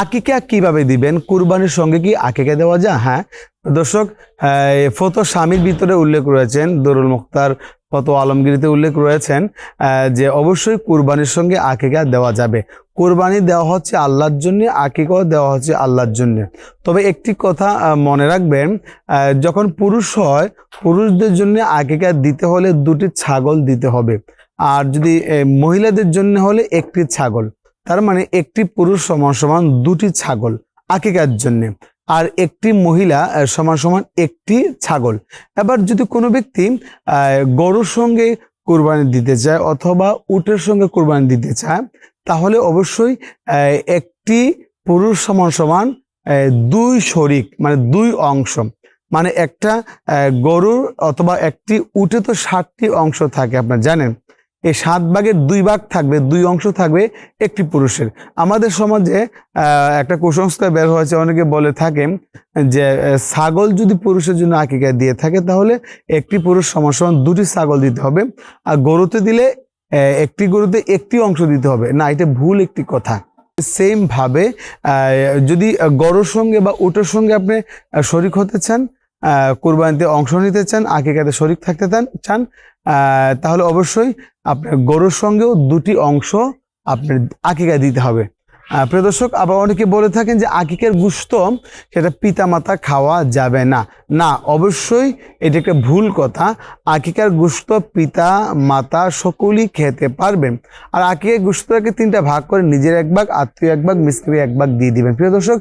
আকিকা কীভাবে দিবেন? কুরবানির সঙ্গে কি আকিকা দেওয়া যায়? হ্যাঁ। দর্শক ফতো স্বামীর ভিতরে উল্লেখ রয়েছেন, দরুল মুক্তার ফতো আলমগিরিতে উল্লেখ রয়েছেন যে অবশ্যই কুরবানির সঙ্গে আকিকা দেওয়া যাবে। কুরবানি দেওয়া হচ্ছে আল্লাহর জন্য, আকিকাও দেওয়া হচ্ছে আল্লাহর জন্য। তবে একটি কথা মনে রাখবেন যখন পুরুষ হয়, পুরুষদের জন্য আকিকা দিতে হলে দুটি ছাগল দিতে হবে। আর যদি মহিলাদের জন্য হলে একটি ছাগল। তার মানে একটি পুরুষ সমান সমান দুটি ছাগল আকিকার জন্য। আর একটি মহিলা সমান সমান একটি ছাগল। এবার যদি কোনো ব্যক্তি গরুর সঙ্গে কোরবানি দিতে চায় অথবা উটের সঙ্গে কোরবানি দিতে চায়, তাহলে অবশ্যই একটি পুরুষ সমান সমান দুই শরিক মানে দুই অংশ। মানে একটা গরুর অথবা একটি উটে তো ষাটটি অংশ থাকে, আপনারা জানেন। এই সাত ভাগের দুই ভাগ থাকবে, দুই অংশ থাকবে একটি পুরুষের। আমাদের সমাজে একটা কুসংস্কার বের হয়েছে, অনেকে বলে থাকেন যে ছাগল যদি পুরুষের জন্য আকিকা দিয়ে থাকে, তাহলে একটি পুরুষ সমান দুটি ছাগল দিতে হবে। আর গরুতে দিলে একটি গরুতে একটি অংশ দিতে হবে। না, এটা ভুল একটি কথা। সেম ভাবে যদি গরুর সঙ্গে বা উটের সঙ্গে আপনি শরিক হতে চান কোরবানিতে অংশ নিতে চান, আকিকাতে শরিক থাকতে চান তাহলে অবশ্যই আপনার গরুর সঙ্গেও দুটি অংশ আপনার আকিকা দিতে হবে। প্রিয় দর্শক, আবার অনেকে বলে থাকেন যে আকিকের গুস্ত সেটা পিতা মাতা খাওয়া যাবে না। না, অবশ্যই এটা একটা ভুল কথা। আকিকার গুস্ত পিতা মাতা সকলেই খেতে পারবেন আর আকিকার গুস্তটাকে তিনটা ভাগ করে নিজের এক ভাগ, আত্মীয় এক ভাগ মিস্ত্রি এক ভাগ দিয়ে দিবেন। প্রিয় দর্শক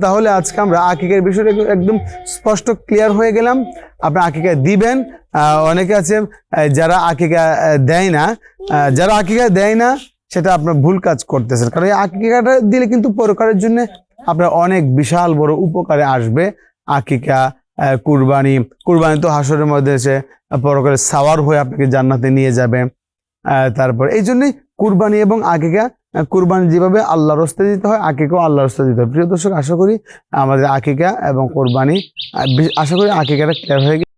তাহলে- আজকে আমরা আকিকার বিষয়টা একদম স্পষ্ট ক্লিয়ার হয়ে গেলাম। আপনি আকিকা দিবেন। অনেকে আছে যারা আকিকা দেয় না। যারা আকিকা দেয় না সেটা আপনার ভুল কাজ করতেছেন। কারণ এই আকিকাটা দিলে কিন্তু পরকারের জন্য আপনার অনেক বিশাল বড় উপকারে আসবে। আকিকা কুরবানি কুরবানি তো হাসরের মধ্যে এসে পরকালে সাওয়ার হয়ে আপনাকে জান্নাতে নিয়ে যাবে। তারপর এই জন্যই কুরবানি এবং আকিকা কুরবানি যেভাবে আল্লাহ রস্তে দিতে হয়, আকিকাও আল্লাহ রস্তে দিতে হয়। প্রিয় দর্শক, আশা করি আমাদের আকিকা এবং কোরবানি আশা করি আকিকাটা ক্লিয়ার হয়ে গেছে।